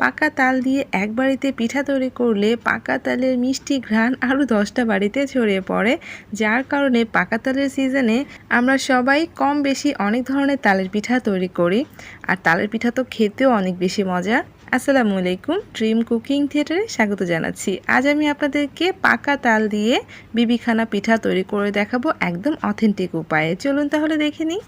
পাকা তাল দিয়ে এক বাড়িতে পিঠা তৈরি করলে পাকা তালের মিষ্টি ঘ্রাণ আরও দশটা বাড়িতে ছড়িয়ে পড়ে। যার কারণে পাকা তালের সিজনে আমরা সবাই কম বেশি অনেক ধরনের তালের পিঠা তৈরি করি। আর তালের পিঠা তো খেতেও অনেক বেশি মজা। আসসালামু আলাইকুম ড্রিম কুকিং থিয়েটারে স্বাগত জানাচ্ছি। আজ আমি আপনাদেরকে পাকা তাল দিয়ে বিবিখানা পিঠা তৈরি করে দেখাবো একদম অথেন্টিক উপায়ে। চলুন তাহলে দেখে নিই।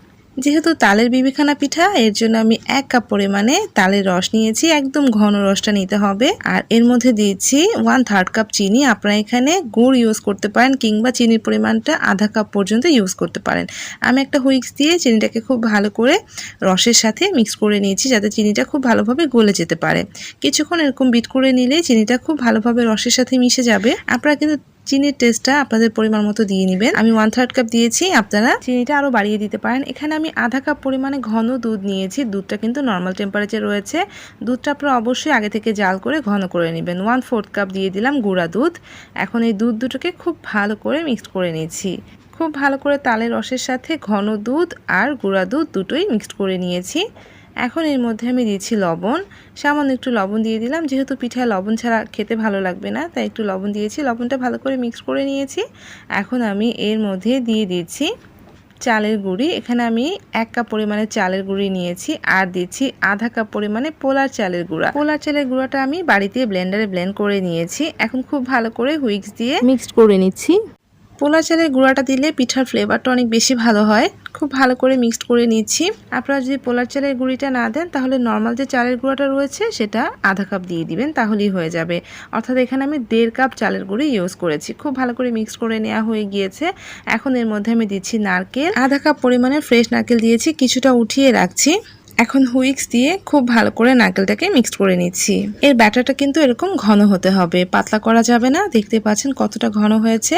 যেহেতু তালের বিবিখানা পিঠা, এর জন্য আমি এক কাপ পরিমাণে তালের রস নিয়েছি। একদম ঘন রসটা নিতে হবে। আর এর মধ্যে দিয়েছি ওয়ান থার্ড কাপ চিনি। আপনারা এখানে গুড় ইউজ করতে পারেন কিংবা চিনির পরিমাণটা আধা কাপ পর্যন্ত ইউজ করতে পারেন। আমি একটা হুইক্স দিয়ে চিনিটাকে খুব ভালো করে রসের সাথে মিক্স করে নিয়েছি যাতে চিনিটা খুব ভালোভাবে গলে যেতে পারে। কিছুক্ষণ এরকম বিট করে নিলে চিনিটা খুব ভালোভাবে রসের সাথে মিশে যাবে। আপনারা কিন্তু চিনির টেস্টটা আপনাদের পরিমাণ মতো দিয়ে নেবেন। আমি ওয়ান থার্ড কাপ দিয়েছি, আপনারা চিনিটা আরও বাড়িয়ে দিতে পারেন। এখানে আমি আধা কাপ পরিমাণে ঘন দুধ নিয়েছি। দুধটা কিন্তু নর্মাল টেম্পারেচার রয়েছে। দুধটা আপনারা অবশ্যই আগে থেকে জাল করে ঘন করে নেবেন। ওয়ান ফোর্থ কাপ দিয়ে দিলাম গুঁড়া দুধ। এখন এই দুধ দুটোকে খুব ভালো করে মিক্সড করে নিয়েছি। খুব ভালো করে তালের রসের সাথে ঘন দুধ আর গুঁড়া দুধ দুটোই মিক্সড করে নিয়েছি। এখন এর মধ্যে আমি দিয়েছি লবণ। সামান্য একটু লবণ দিয়ে দিলাম। যেহেতু পিঠায় লবণ ছাড়া খেতে ভালো লাগবে না, তাই একটু লবণ দিয়েছি। লবণটা ভালো করে মিক্স করে নিয়েছি। এখন আমি এর মধ্যে দিয়ে দিচ্ছি চালের গুঁড়ি। এখানে আমি এক কাপ পরিমাণে চালের গুঁড়ি নিয়েছি আর দিচ্ছি আধা কাপ পরিমাণে পোলার চালের গুঁড়া। পোলার চালের গুঁড়াটা আমি বাড়িতে ব্লেন্ডারে ব্লেন্ড করে নিয়েছি। এখন খুব ভালো করে হুইক্স দিয়ে মিক্সড করে নিচ্ছি। পোলা চালের গুঁড়াটা দিলে পিঠার ফ্লেভারটা অনেক বেশি ভালো হয়। খুব ভালো করে মিক্সড করে নিচ্ছি। আপনারা যদি পোলার চালের গুঁড়িটা না দেন, তাহলে নর্মাল যে চালের গুঁড়াটা রয়েছে, সেটা আধা কাপ দিয়ে দিবেন, তাহলেই হয়ে যাবে। অর্থাৎ এখানে আমি দেড় কাপ চালের গুঁড়ি ইউজ করেছি। খুব ভালো করে মিক্স করে নেওয়া হয়ে গিয়েছে। এখন এর মধ্যে আমি দিচ্ছি নারকেল। আধা কাপ পরিমাণে ফ্রেশ নারকেল দিয়েছি, কিছুটা উঠিয়ে রাখছি। এখন হুইক্স দিয়ে খুব ভালো করে নারকেলটাকে মিক্সড করে নিচ্ছি। এর ব্যাটারটা কিন্তু এরকম ঘন হতে হবে। পাতলা করা যাবে না। দেখতে পাচ্ছেন কতটা ঘন হয়েছে।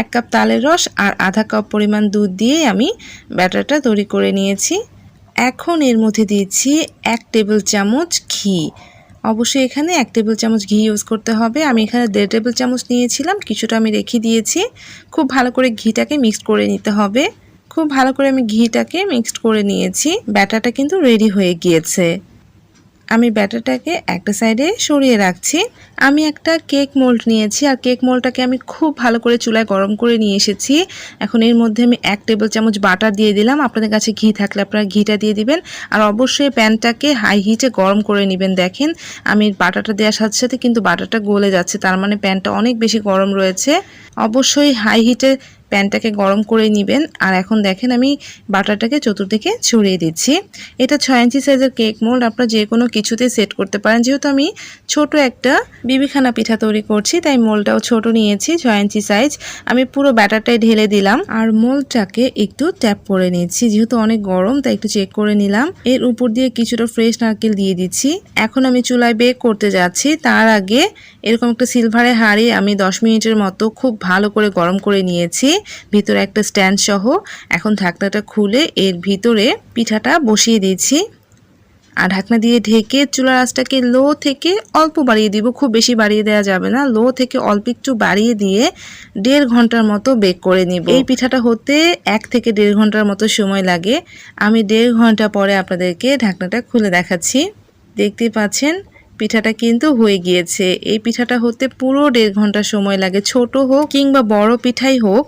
এক কাপ তালের রস আর আধা কাপ পরিমাণ দুধ দিয়ে আমি ব্যাটারটা তৈরি করে নিয়েছি। এখন এর মধ্যে দিয়েছি এক টেবিল চামচ ঘি। অবশ্যই এখানে এক টেবিল চামচ ঘি ইউজ করতে হবে। আমি এখানে দেড় টেবিল চামচ নিয়েছিলাম। কিছুটা আমি রেখে দিয়েছি। খুব ভালো করে ঘিটাকে মিক্সড করে নিতে হবে। খুব ভালো করে আমি ঘিটাকে মিক্সড করে নিয়েছি। ব্যাটারটা কিন্তু রেডি হয়ে গিয়েছে। আমি ব্যাটারটাকে একটা সাইডে সরিয়ে রাখছি। আমি একটা কেক মোল্ড নিয়েছি আর কেক মোল্ডটাকে আমি খুব ভালো করে চুলায় গরম করে নিয়ে এসেছি। এখন এর মধ্যে আমি এক টেবিল চামচ বাটার দিয়ে দিলাম। আপনাদের কাছে ঘি থাকলে আপনারা ঘিটা দিয়ে দিবেন। আর অবশ্যই প্যানটাকে হাই হিটে গরম করে নেবেন। দেখেন, আমি বাটারটা দেওয়ার সাথে সাথে কিন্তু বাটারটা গলে যাচ্ছে। তার মানে প্যানটা অনেক বেশি গরম রয়েছে। অবশ্যই হাই হিটে প্যানটাকে গরম করে নেবেন। আর এখন দেখেন আমি বাটারটাকে চতুর্দিকে ছড়িয়ে দিচ্ছি। এটা ছয় ইঞ্চি সাইজের কেক মোল্ড। আপনারা যে কোনো কিছুতে সেট করতে পারেন। যেহেতু আমি ছোট একটা বিবিখানা পিঠা তৈরি করছি, তাই মোলটাও ছোট নিয়েছি, ছয় ইঞ্চি সাইজ। আমি পুরো ব্যাটারটাই ঢেলে দিলাম। আর মোলটাকে একটু ট্যাপ করে নিচ্ছি। যেহেতু অনেক গরম, তাই একটু চেক করে নিলাম। এর উপর দিয়ে কিছুটা ফ্রেশ নারকেল দিয়ে দিচ্ছি। এখন আমি চুলায় বেক করতে যাচ্ছি। তার আগে এরকম একটা সিলভারে হাঁড়ি আমি দশ মিনিটের মতো খুব ভালো করে গরম করে নিয়েছি। ভিতরে একটা স্ট্যান্ড সহ এখন ঢাকনাটা খুলে এর ভিতরে পিঠাটা বসিয়ে দিয়েছি। আর ঢাকনা দিয়ে ঢেকে চুলার আঁচটাকে লো থেকে অল্প বাড়িয়ে দিব, খুব বেশি বাড়িয়ে দেওয়া যাবে না। লো থেকে অল্প একটু বাড়িয়ে দিয়ে দেড় ঘণ্টার মতো বেক করে নিব। এই পিঠাটা হতে এক থেকে দেড় ঘণ্টার মতো সময় লাগে। আমি দেড় ঘণ্টা পরে আপনাদেরকে ঢাকনাটা খুলে দেখাচ্ছি। দেখতে পাচ্ছেন পিঠাটা কিন্তু হয়ে গিয়েছে। এই পিঠাটা হতে পুরো দেড় ঘণ্টা সময় লাগে। ছোট হোক কিংবা বড় পিঠাই হোক,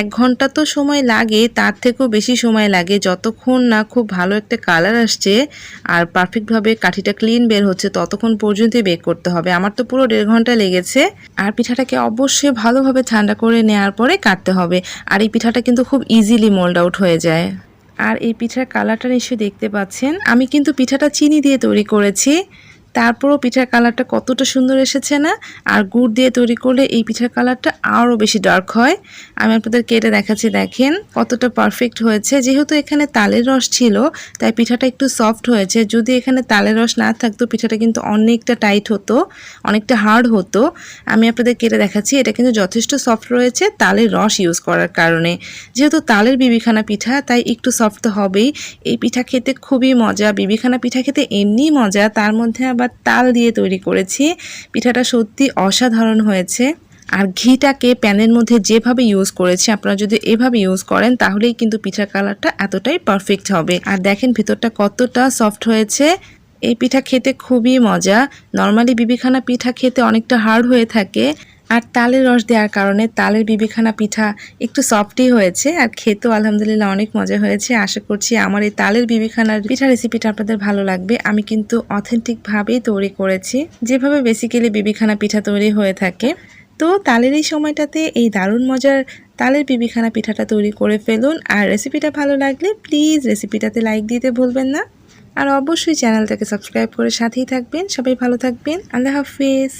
এক ঘণ্টা তো সময় লাগে, তার থেকেও বেশি সময় লাগে। যতক্ষণ না খুব ভালো একটা কালার আসছে আর পারফেক্টভাবে কাঠিটা ক্লিন বের হচ্ছে, ততক্ষণ পর্যন্তই বেক করতে হবে। আমার তো পুরো দেড় ঘণ্টা লেগেছে। আর পিঠাটাকে অবশ্যই ভালোভাবে ঠান্ডা করে নেওয়ার পরে কাটতে হবে। আর এই পিঠাটা কিন্তু খুব ইজিলি মোল্ড আউট হয়ে যায়। আর এই পিঠার কালারটা নিশ্চয়ই দেখতে পাচ্ছেন। আমি কিন্তু পিঠাটা চিনি দিয়ে তৈরি করেছি। তারপরও পিঠার কালারটা কতটা সুন্দর এসেছে না? আর গুড় দিয়ে তৈরি করলে এই পিঠার কালারটা আরও বেশি ডার্ক হয়। আমি আপনাদের কেটে দেখাচ্ছি, দেখেন কতটা পারফেক্ট হয়েছে। যেহেতু এখানে তালের রস ছিল, তাই পিঠাটা একটু সফট হয়েছে। যদি এখানে তালের রস না থাকতো, পিঠাটা কিন্তু অনেকটা টাইট হতো, অনেকটা হার্ড হতো। আমি আপনাদের কেটে দেখাচ্ছি, এটা কিন্তু যথেষ্ট সফট রয়েছে তালের রস ইউজ করার কারণে। যেহেতু তালের বিবিখানা পিঠা, তাই একটু সফট হবেই। এই পিঠা খেতে খুবই মজা, বিবিখানা পিঠা খেতে এমনি মজা। তার মধ্যে আবার তাল দিয়ে তৈরি করেছি। পিঠাটা সত্যি অসাধারণ হয়েছে। আর ঘিটাকে প্যানের মধ্যে যেভাবে ইউজ করেছি, আপনারা যদি এভাবে ইউজ করেন, তাহলেই কিন্তু পিঠার কালারটা এতটাই পারফেক্ট হবে। আর দেখেন ভিতরটা কতটা সফট হয়েছে। এই পিঠা খেতে খুবই মজা। নর্মালি বিবিখানা পিঠা খেতে অনেকটা হার্ড হয়ে থাকে। আর তালের রস দেওয়ার কারণে তালের বিবিখানা পিঠা একটু সফটই হয়েছে আর খেতেও আলহামদুলিল্লাহ অনেক মজা হয়েছে। আশা করছি আমার এই তালের বিবিখানার পিঠা রেসিপিটা আপনাদের ভালো লাগবে। আমি কিন্তু অথেন্টিকভাবেই তৈরি করেছি। যেভাবে বেসিক্যালি বিবিখানা পিঠা তৈরি হয়ে থাকে। তো তালের এই সময়টাতে এই দারুণ মজার তালের বিবিখানা পিঠাটা তৈরি করে ফেলুন। আর রেসিপিটা ভালো লাগলে প্লিজ রেসিপিটাতে লাইক দিতে ভুলবেন না। আর অবশ্যই চ্যানেলটাকে সাবস্ক্রাইব করে সাথেই থাকবেন। সবাই ভালো থাকবেন। আল্লাহ হাফিজ।